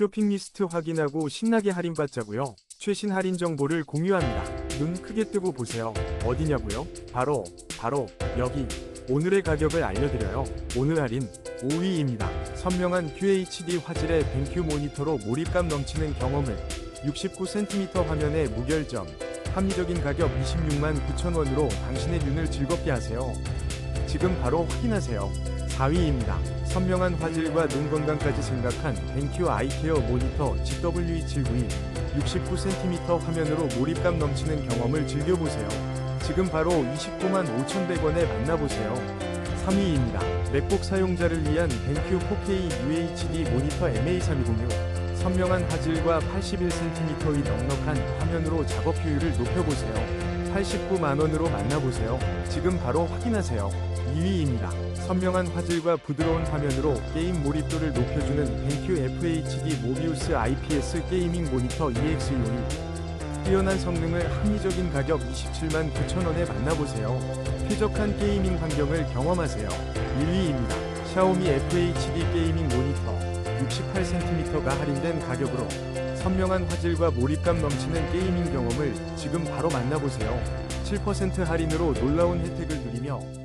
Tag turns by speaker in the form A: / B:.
A: 쇼핑 리스트 확인하고 신나게 할인받자고요. 최신 할인 정보를 공유합니다. 눈 크게 뜨고 보세요. 어디냐고요? 바로 바로 여기. 오늘의 가격을 알려드려요. 오늘 할인 5위입니다. 선명한 QHD 화질의 벤큐 모니터로 몰입감 넘치는 경험을 69cm 화면의 무결점 합리적인 가격 26만 9천원으로 당신의 눈을 즐겁게 하세요. 지금 바로 확인하세요. 4위입니다. 선명한 화질과 눈 건강까지 생각한 벤큐 아이케어 모니터 GW279이 69cm 화면으로 몰입감 넘치는 경험을 즐겨보세요. 지금 바로 29만 5,100원에 만나보세요. 3위입니다. 맥북 사용자를 위한 벤큐 4K UHD 모니터 MA3206 선명한 화질과 81cm의 넉넉한 화면으로 작업 효율을 높여보세요. 89만원으로 만나보세요. 지금 바로 확인하세요. 2위입니다. 선명한 화질과 부드러운 화면으로 게임 몰입도를 높여주는 벤큐 FHD 모비우스 IPS 게이밍 모니터 EX62 뛰어난 성능을 합리적인 가격 27만 9천원에 만나보세요. 쾌적한 게이밍 환경을 경험하세요. 1위입니다. 샤오미 FHD 게이밍 모니터 68cm가 할인된 가격으로 선명한 화질과 몰입감 넘치는 게이밍 경험을 지금 바로 만나보세요. 7% 할인으로 놀라운 혜택을 누리며